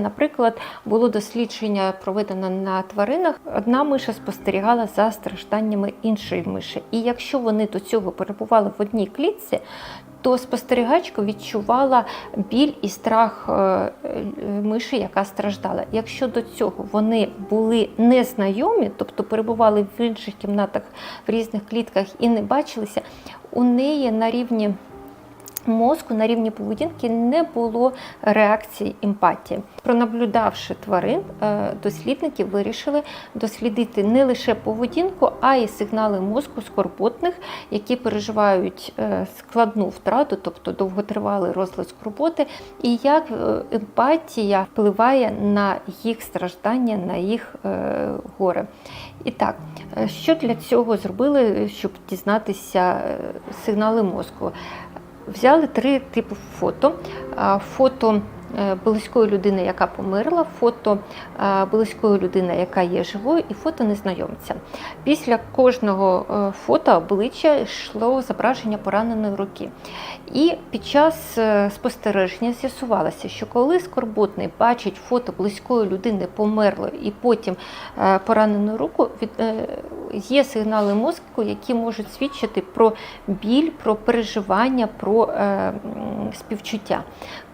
Наприклад, було дослідження проведено на тваринах. Одна миша спостерігала за стражданнями іншої миші. І якщо вони до цього перебували в одній клітці, то спостерігачка відчувала біль і страх е, е, миші, яка страждала. Якщо до цього вони були незнайомі, тобто перебували в інших кімнатах в різних клітках і не бачилися, у неї на рівні мозку на рівні поведінки не було реакції емпатії. Пронаблюдавши тварин, е, дослідники вирішили дослідити не лише поведінку, а й сигнали мозку скорботних, які переживають е, складну втрату, тобто довготривалий розлад скорботи, і як е, емпатія впливає на їх страждання, на їх горе. І так, що для цього зробили, щоб дізнатися сигнали мозку? Взяли три типи фото: фото е, близької людини, яка померла, фото е, близької людини, яка є живою, і фото незнайомця. Після кожного е, фото обличчя йшло зображення пораненої руки. І під час спостереження з'ясувалося, що коли скорботний бачить фото близької людини померлої і потім поранену руку, є сигнали мозку, які можуть свідчити про біль, про переживання, про е, співчуття.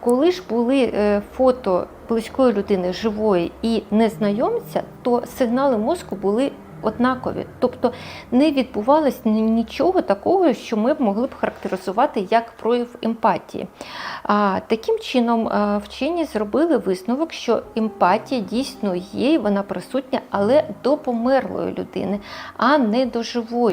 Коли ж були е, фото близької людини живої і незнайомця, то сигнали мозку були однакові. Тобто не відбувалось нічого такого, що ми б могли б характеризувати як прояв емпатії. А, таким чином, е, вчені зробили висновок, що емпатія дійсно є, вона присутня, але до померлої людини, а не до живої.